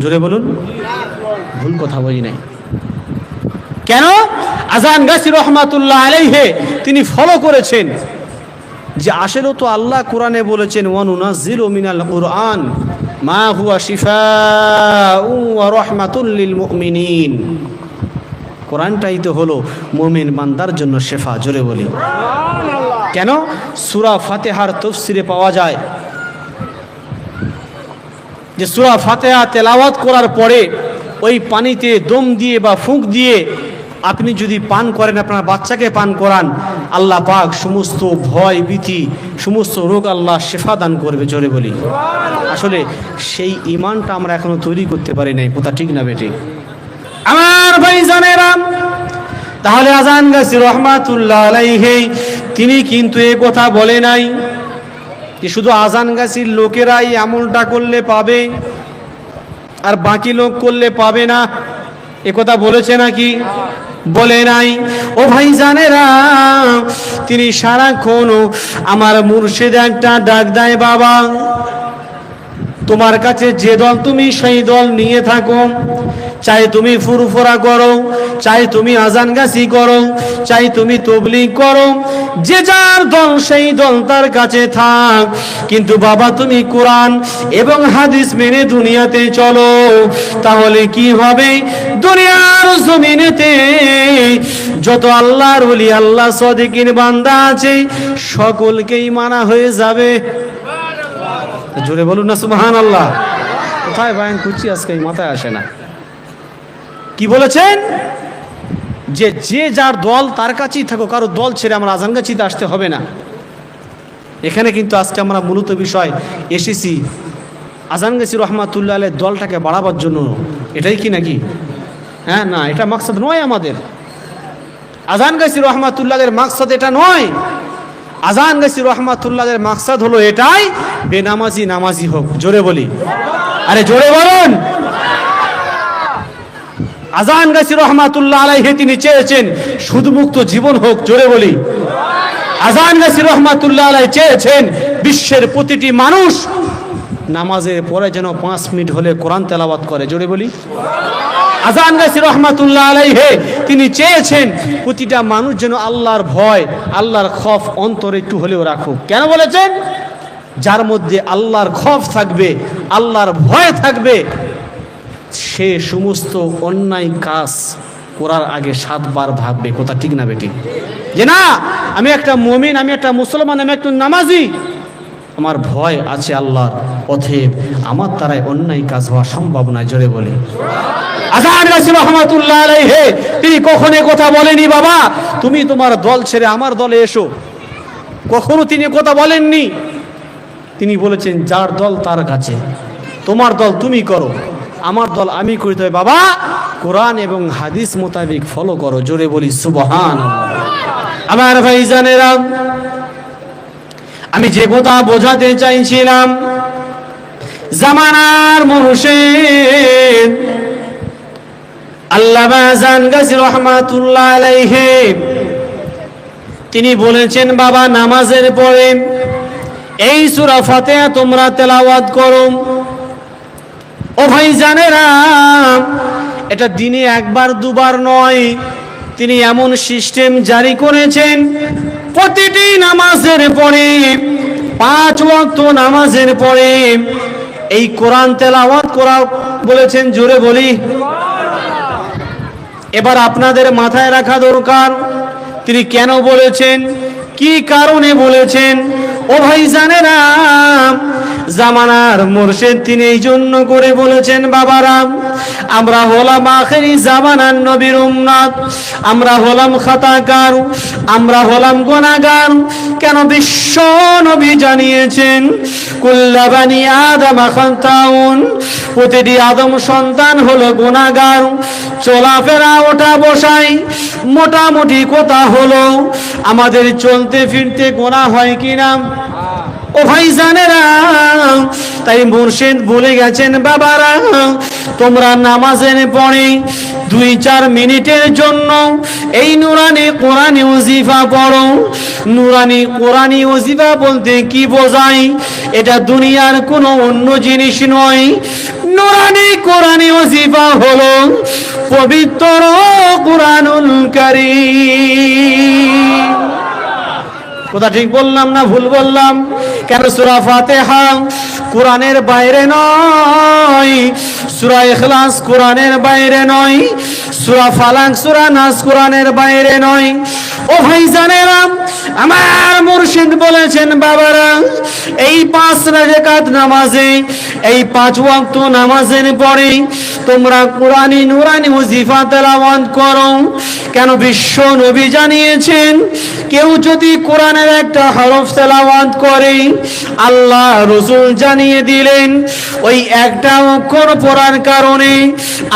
জোরে বলুন। ভুল কথা বলি নাই। কেন? আজান গাছি রহমাতুল্লাহ আলাইহে, তিনি ফলো করেছেন। যে আসলেও তো আল্লাহ কোরআনে বলেছেন, ওয়ানুনাজ্জিলু মিনাল কুরআন, মা হুয়া শিফাউ ওয়া রাহমাতুল লিল মুমিনিন। কোরআনটাই তো হলো মুমিন বান্দার জন্য শেফা, জোরে বলি। কেন? সুরা ফাতেহার তফসিরে পাওয়া যায় যে সুরা ফাতিহা তেলাওয়াত করার পরে ওই পানিতে দম দিয়ে বা ফুঁক দিয়ে আপনি যদি পান করেন, আপনার বাচ্চাকে পান করান, আল্লাহ পাক সমস্ত ভয়, ভীতি, সমস্ত রোগ আল্লাহ শেফা দান করবে জোরে বলি। আসলে সেই ইমানটা আমরা এখনও তৈরি করতে পারি নাই, কোথা ঠিক না বেটি আমার ভাই জানেরাম তাহলে আজান গাছি রহমাতুল্লাহ আলাইহে, তিনি কিন্তু এ কথা বলে নাই। যে শুধু আজান গাছির লোকেরাই আমলটা করলে পাবে? আর বাকি লোক করলে পাবে না? এ কথা বলেছে নাকি? বলে নাই। ও ভাই জানেরা তিনি সারাক্ষণ আমার মুর্শিদ একটা ডাক দেয়, বাবা। তোমার কাছে যে দল তুমি, সেই দল নিয়ে থাকো। চাই তুমি ফুরফুরা করো চাই তুমি আজান গাছি করো চাই তুমি তবলিগ করো যে যার দল সেই দল তার কাছে থাক। কিন্তু বাবা তুমি কোরআন এবং হাদিস মেনে দুনিয়াতে চলো। তাহলে কি হবে? দুনিয়ার জমিনেতে যত আল্লাহর বলি আল্লাহ সদিকিন বান্দা আছে, সকলকেই মানা হয়ে যাবে। জোরে বলুন না সুবহান আল্লাহ কোথায় বায়ান করছি? আজকে মাথায় আসে না। বলেছেন? যে যে যার দল তার কাছেই থাকো কারও দল ছেড়ে আমরা আজান আজানগাছিতে আসতে হবে না। এখানে কিন্তু আজকে আমরা মূলত বিষয় এসেছি আজানগাছি রহমাতুল্লাহ আলের দলটাকে বাড়াবার জন্য। এটাই কি নাকি? হ্যাঁ না, এটা মাকসাদ নয় আমাদের। আজানগাছি রহমাতুল্লাহের মাকসাদ এটা নয়। আজান গাছি রহমাতুল্লাহের মাকসাদ হলো এটাই, বেনামাজি নামাজি হোক, জোরে বলি। আরে জোরে বলুন। আজান গাছি রহমাতুল্লাহ আলাইহে, তিনি চেয়েছেন, সুদমুক্ত জীবন হোক, জোরে বলি। আজান গাছি রহমাতুল্লাহ আলাই চেয়েছেন, বিশ্বের প্রতিটি মানুষ নামাজের পরে যেন পাঁচ মিনিট হলে কোরআন তেলাবাত করে, জোরে বলি। আজান গাছি রহমাতুল্লাহ আলাইহে, তিনি চেয়েছেন, প্রতিটা মানুষ যেন আল্লাহর ভয়, আল্লাহর খফ অন্তরে একটু হলেও রাখুক। কেন বলেছেন? যার মধ্যে আল্লাহর খফ থাকবে, আল্লাহর ভয় থাকবে সে সমস্ত অন্যায় কাজ করার আগে সাতবার ভাববে, কথা ঠিক না বেটি যে না, আমি একটা মমিন, আমি একটা মুসলমান, আমি একটা নামাজি। আমার ভয় আছে আল্লাহর অথেব আমার দ্বারাই অন্যায় কাজ হওয়া সম্ভব নয়, জোরে বলে। তিনি কখনো কথা বলেনি বাবা? তুমি তোমার দল ছেড়ে আমার দলে এসো। কখনো তিনি কথা বলেননি? তিনি বলেছেন, যার দল তার কাছে, তোমার দল তুমি করো। আমার দল আমি করি, তবে বাবা, কোরআন এবং হাদিস মোতাবেক ফলো করো, জোরে বলি সুবহান আমার ভাই জানেরা আমি যে কথা বোঝাতে চাইছিলাম, জামানার মুর্শিদ আল্লামা জান গাছি রহমাতুল্লাহ আলাইহে, তিনি বলেছেন, বাবা, নামাজের পরে এই সূরা ফাতিহা তোমরা তেলাওয়াত করো। ও ভাই জানেরা, এটা দিনে একবার, দুবার নয়। তিনি এমন সিস্টেম জারি করেছেন, প্রতিটি নামাজের পরে, পাঁচ ওয়াক্ত নামাজের পরে, এই কোরআন তেলাওয়াত করা বলেছেন, জোরে বলি। এবার আপনাদের মাথায় রাখা দরকার, তিনি কেন বলেছেন, কি কারণে বলেছেন ও ভাই জানেরা, জামানার মোর্শেদ তিনি এই জন্য করে বলেছেন বাবারাম আমরা হলাম আখেরি জামানার নবীর উম্মাদ আমরা হলাম খাতাকার, আমরা হলাম গোনাগার কেন বিশ্ব নবী জানিয়েছেন কুল্লাবানি আদম খান্তাউন, প্রতিটি আদম সন্তান হলো গুণাগার চলাফেরা, ওঠা বসাই, মোটামুটি কথা হলো, আমাদের চলতে ফিরতে গোনা হয় কিনা? ও ভাই জানেরা তাই মুর্শিদ বলে গেছেন বাবারা, তোমরা নামাজের পরে দুই চার মিনিটের জন্য এই নুরানি কোরআনি ওজিফা পড়ো। নুরানি কোরআনি ওজিফা বলতে কি বোঝায়? এটা দুনিয়ার কোনো অন্য জিনিস নয়। নুরানি কোরআনে ওজিফা হলো পবিত্র কোরআনুল কারীম। কথা ঠিক বললাম না ভুল বললাম? কেন সুরা ফাতেহা কোরআনের বাইরে নয়? সুরা এখলাস কোরআনের বাইরে নয়? সুরা ফালাং সুরা নাস কোরআনের বাইরে নয়? ও ভাই জানেরা আমার মুর্শিদ বলেছেন, বাবারা, এই পাঁচ রাকাত নামাজে, এই পাঁচ ওয়াক্ত নামাজের পরে তোমরা কোরআনী নুরানি ওজিফা তেলাওয়াত করো। কেন বিশ্ব নবী জানিয়েছেন, কেউ যদি কোরআনের একটা হরফ তেলাওয়াত করে, আল্লাহ রসুল জানিয়ে দিলেন, ওই একটা অক্ষর পড়ার কারণে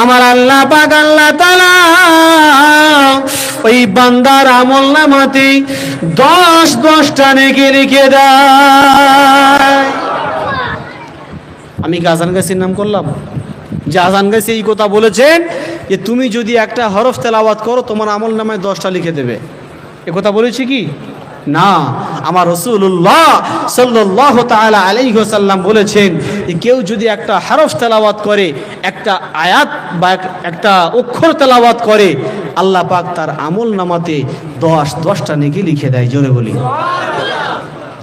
আমার আল্লাহ পাক আল্লাহ তালা ওই বান্দার আমল নামাতে দশ দশটা নেকি লিখে দেয়? আমি কি গাছির নাম করলাম। যে আজান গাছি এই কথা বলেছেন যে, তুমি যদি একটা হরফ তেলাওয়াত করো, তোমার আমল নামায় দশটা লিখে দেবে। এ কথা বলেছি কি? না, আমার রসুল্লাহ সাল্লাহ তালা আলাইসাল্লাম বলেছেন কেউ যদি একটা হরফ তেলাওয়াত করে, একটা আয়াত বা একটা অক্ষর তেলাওয়াত করে, আল্লাহ পাক তার আমল নামাতে দশ, দশটা নেকি লিখে দেয়, জোরে বলি।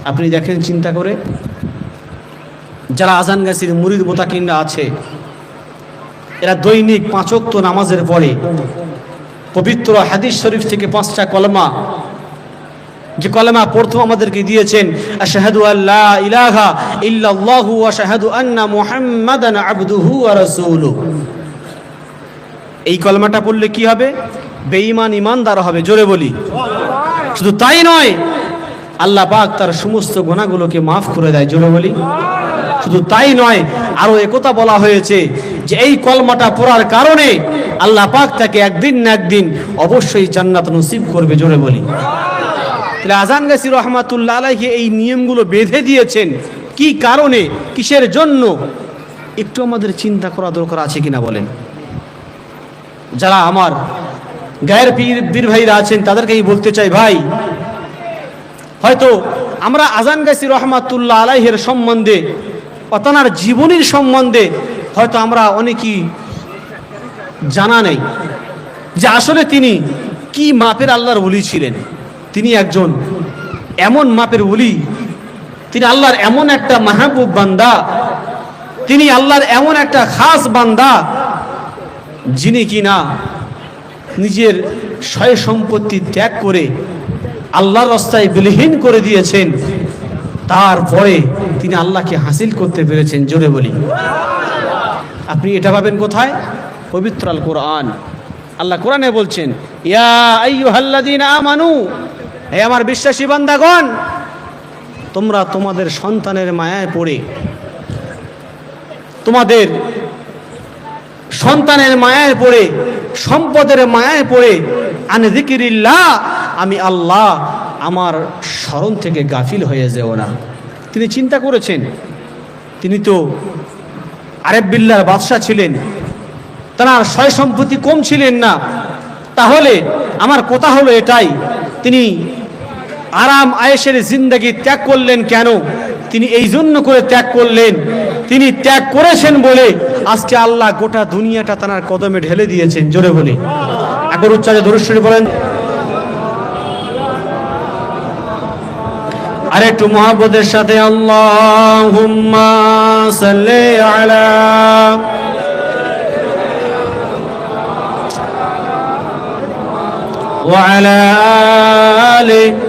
আপনি দেখেন চিন্তা করে। যারা আজান গাছির মুরিদ মোতাকিনরা আছে, এরা দৈনিক পাঁচক্ত নামাজের পরে পবিত্র হাদিস শরীফ থেকে পাঁচটা কলমা যে কলমা প্রথম আমাদেরকে দিয়েছেন, আশহাদু আল্লা ইলাহা মুহাম্মাদান এই কলমাটা পড়লে কি হবে? বেঈমান ইমানদার হবে, জোরে বলি। শুধু তাই নয়, আল্লাহ পাক তার সমস্ত গুণাগুলোকে মাফ করে দেয়, জোরে বলি। শুধু তাই নয়, আরও একথা বলা হয়েছে যে এই কলমাটা পড়ার কারণে আল্লাহ পাক তাকে একদিন না একদিন অবশ্যই জান্নাত নসিব করবে, জোরে বলি। তাহলে আজান গাছি রহমাতুল্লাহ আলাইকে এই নিয়মগুলো বেঁধে দিয়েছেন। কি কারণে? কিসের জন্য? একটু আমাদের চিন্তা করা দরকার আছে কিনা বলেন। যারা আমার গায়ের পীর ভাইরা আছেন, তাদেরকেই বলতে চাই, ভাই, হয়তো আমরা আজান গাছি রহমাতুল্লাহ আলাইহের সম্বন্ধে, অতনার জীবনীর সম্বন্ধে, হয়তো আমরা অনেকই জানা নেই যে আসলে তিনি কি মাপের আল্লাহর বলি ছিলেন। তিনি একজন এমন মাপের বলি তিনি আল্লাহর এমন একটা মাহবুব বান্দা, তিনি আল্লাহর এমন একটা খাস বান্দা, যিনি কিনা নিজের সয় সম্পত্তি ত্যাগ করে আল্লাহর রাস্তায় বিলীহীন করে দিয়েছেন। তারপরে তিনি আল্লাহকে হাসিল করতে পেরেছেন, জোরে বলি। আপনি এটা পাবেন কোথায়? পবিত্র আল কোরআন আল্লাহ কোরআনে বলছেন, ইয়া আমানু হে আমার বিশ্বাসী বান্দাগণ, তোমরা তোমাদের সন্তানের মায়ায় পড়ে, তোমাদের সন্তানের মায়ায় পড়ে, সম্পদের মায়ায় পড়ে, আনে জিকিরিল্লাহ আমি আল্লাহ আমার স্মরণ থেকে গাফিল হয়ে যেও না। তিনি চিন্তা করেছেন, তিনি তো আরেব বিল্লার বাদশাহ ছিলেন, তার সয় সম্পত্তি কম ছিলেন না। তাহলে আমার কথা হলো এটাই, তিনি আরাম আয়েসের জিন্দগি ত্যাগ করলেন কেন তিনি এই জন্য করে ত্যাগ করলেন তিনি ত্যাগ করেছেন বলে আজকে আল্লাহ গোটা দুনিয়াটা তার কদমে ঢেলে দিয়েছেন জোরে বলে একবার উচ্চারে ধরুশ্বরী বলেন আর একটু মহাব্বতের সাথে আল্লাহ সাল্লি আলা وعلى آله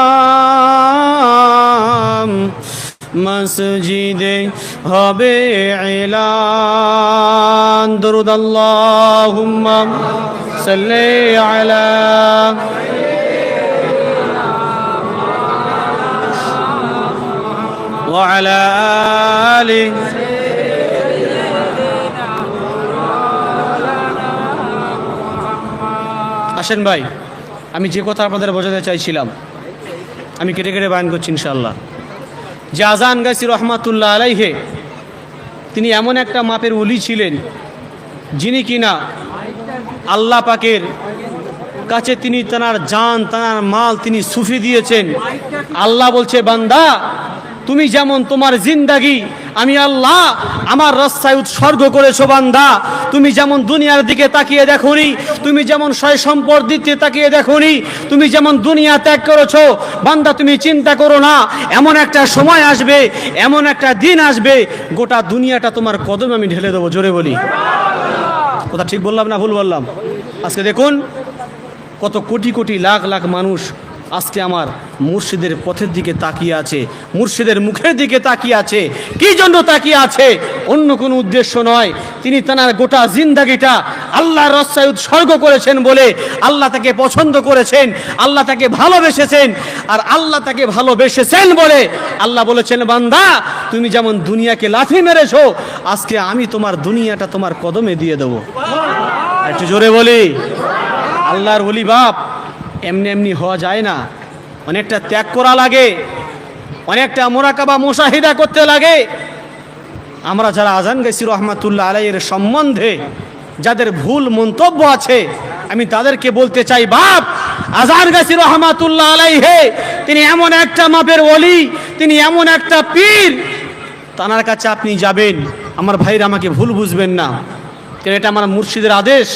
মসজিদে হবে এলান দরুদ আল্লাহুম্মা সাল্লি আলা وعلى آله আসেন ভাই আমি যে কথা আপনাদের বোঝাতে চাইছিলাম আমি কেটে কেটে বায়ন করছি ইনশাল্লাহ যে আজান গাছি রহমাতুল্লাহ আলাইহে, তিনি এমন একটা মাপের উলি ছিলেন, যিনি কিনা আল্লাহ পাকের কাছে তিনি তার জান তার মাল তিনি সুফি দিয়েছেন। আল্লাহ বলছে, বান্দা, তুমি যেমন তোমার জিন্দাগি আমি আল্লাহ আমার রাস্তায় উৎসর্গ করেছ, বান্দা। তুমি যেমন দুনিয়ার দিকে তাকিয়ে দেখোনি, তুমি যেমন সয় সম্পদ দিতে তাকিয়ে দেখোনি, তুমি যেমন দুনিয়া ত্যাগ করেছ, বান্দা, তুমি চিন্তা করো না, এমন একটা সময় আসবে, এমন একটা দিন আসবে, গোটা দুনিয়াটা তোমার কদমে আমি ঢেলে দেবো, জোরে বলি। কথা ঠিক বললাম না ভুল বললাম? আজকে দেখুন, কত কোটি কোটি লাখ লাখ মানুষ আজকে আমার মুর্শিদের পথের দিকে তাকিয়ে আছে, মুর্শিদের মুখের দিকে তাকিয়ে আছে। কি জন্য তাকিয়ে আছে? অন্য কোনো উদ্দেশ্য নয়। তিনি তার গোটা জিন্দাগিটা আল্লাহর রস্তায় উৎসর্গ করেছেন বলে আল্লাহ তাকে পছন্দ করেছেন, আল্লাহ তাকে ভালোবেসেছেন, আর আল্লাহ তাকে ভালোবেসেছেন বলে আল্লাহ বলেছেন, বান্দা, তুমি যেমন দুনিয়াকে লাথি মেরেছ, আজকে আমি তোমার দুনিয়াটা তোমার কদমে দিয়ে দেবো। একটু জোরে বলি, আল্লাহর বলি বাপ এমনি এমনি হওয়া যায় না। অনেকটা ত্যাগ করা লাগে, অনেকটা মোরাকাবা মুশাহিদা করতে লাগে। আমরা যারা আজান গেছি রহমাতুল্লাহ আলাইয়ের সম্বন্ধে, যাদের ভুল মন্তব্য আছে, আমি তাদেরকে বলতে চাই, বাপ, আজান গেছি রহমাতুল্লাহ আলাইহে, তিনি এমন একটা মাপের অলি তিনি এমন একটা পীর। তানার কাছে আপনি যাবেন, আমার ভাইরা আমাকে ভুল বুঝবেন না। এটা আমার মুর্শিদের আদেশ।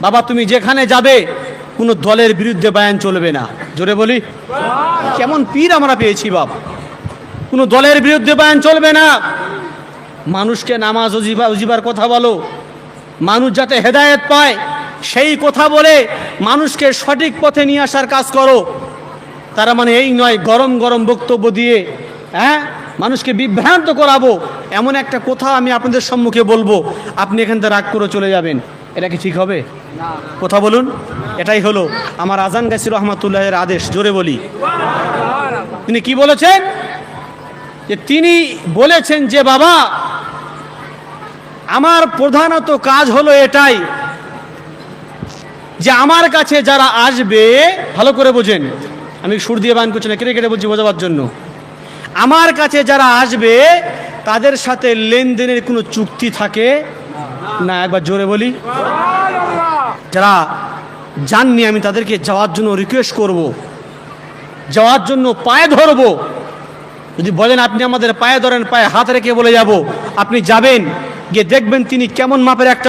বাবা, তুমি যেখানে যাবে কোনো দলের বিরুদ্ধে বায়ান চলবে না। জোরে বলি। কেমন পীর আমরা পেয়েছি বাপ। কোনো দলের বিরুদ্ধে বায়ান চলবে না। মানুষকে নামাজ অজিবা অজিবার কথা বলো। মানুষ যাতে হেদায়েত পায় সেই কথা বলে মানুষকে সঠিক পথে নিয়ে আসার কাজ করো। তারা মানে এই নয় গরম গরম বক্তব্য দিয়ে হ্যাঁ মানুষকে বিভ্রান্ত করাবো। এমন একটা কথা আমি আপনাদের সম্মুখে বলব। আপনি এখান থেকে রাগ করে চলে যাবেন। এটা কি ঠিক হবে? কথা বলুন। এটাই হলো আমার আজান গাছি রহমাতুল্লাহের আদেশ, জোরে বলি। তিনি কি বলেছেন? যে তিনি বলেছেন যে, বাবা, আমার প্রধানত কাজ হলো এটাই যে, আমার কাছে যারা আসবে, ভালো করে বোঝেন, আমি সুর দিয়ে বান করছি না, কেটে কেটে বলছি বোঝাবার জন্য। আমার কাছে যারা আসবে, তাদের সাথে লেনদেনের কোনো চুক্তি থাকে না? একবার জোরে বলি। যারা জাননি আমি তাদেরকে যাওয়ার জন্য রিকোয়েস্ট করব। যাওয়ার জন্য পায়ে ধরব। যদি বলেন, আপনি আমাদের পায়ে ধরেন, পায়ে হাত রেখে বলে যাব। আপনি যাবেন, গিয়ে দেখবেন তিনি কেমন মাপের একটা